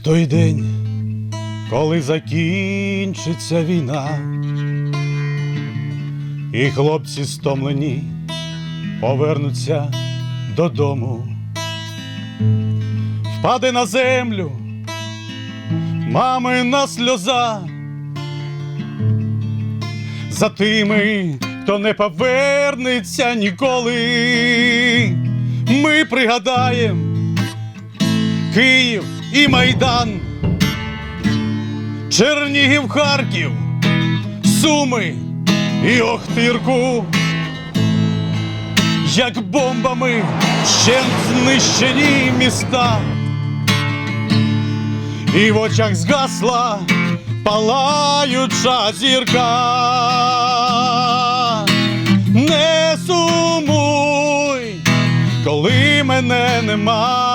той день, коли закінчиться війна, і хлопці стомлені повернуться додому, впаде на землю мамина сльоза. За тими, хто не повернеться ніколи, ми пригадаємо Київ і Майдан, Чернігів, Харків, Суми і Охтирку, як бомбами ще знищені міста, і в очах згасла палаюча зірка. Не сумуй, коли мене немає,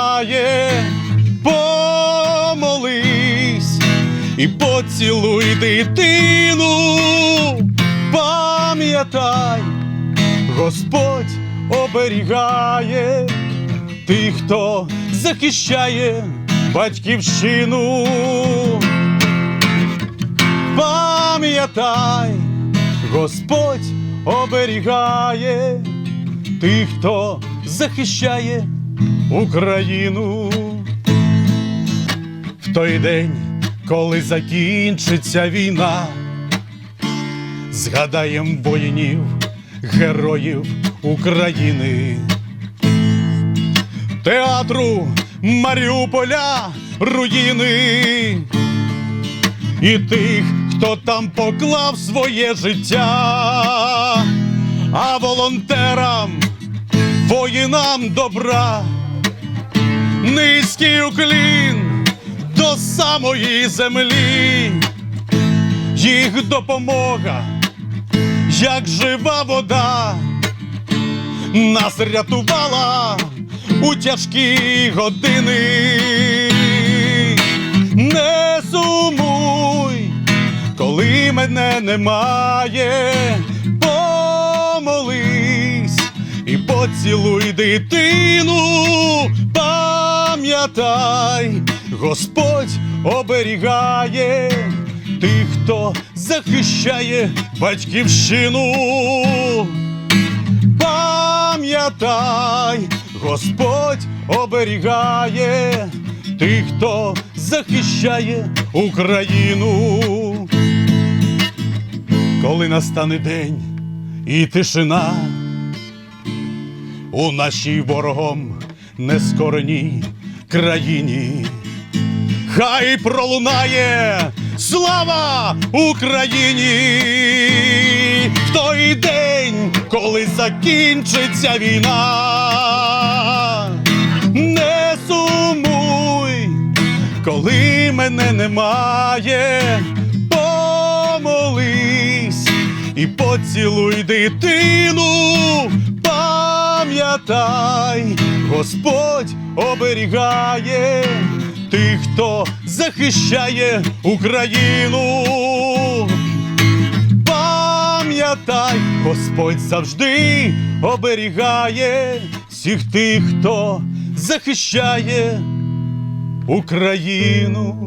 і поцілуй дитину, пам'ятай, Господь оберігає тих, хто захищає батьківщину. Пам'ятай, Господь оберігає тих, хто захищає Україну. В той день, коли закінчиться війна, згадаєм воїнів, героїв України, театру Маріуполя руїни. І тих, хто там поклав своє життя, а волонтерам, воїнам добра, низький уклін до самої землі, їх допомога, як жива вода, нас рятувала у тяжкі години. Не сумуй, коли мене немає, помолись і поцілуй дитину, пам'ятай, Господь оберігає тих, хто захищає батьківщину. Пам'ятай, Господь оберігає тих, хто захищає Україну. Коли настане день і тишина у нашій ворогом нескореній країні, хай пролунає слава Україні в той день, коли закінчиться війна. Не сумуй, коли мене немає, помолись і поцілуй дитину, пам'ятай, Господь оберігає тих, хто захищає Україну. Пам'ятай, Господь завжди оберігає всіх тих, хто захищає Україну.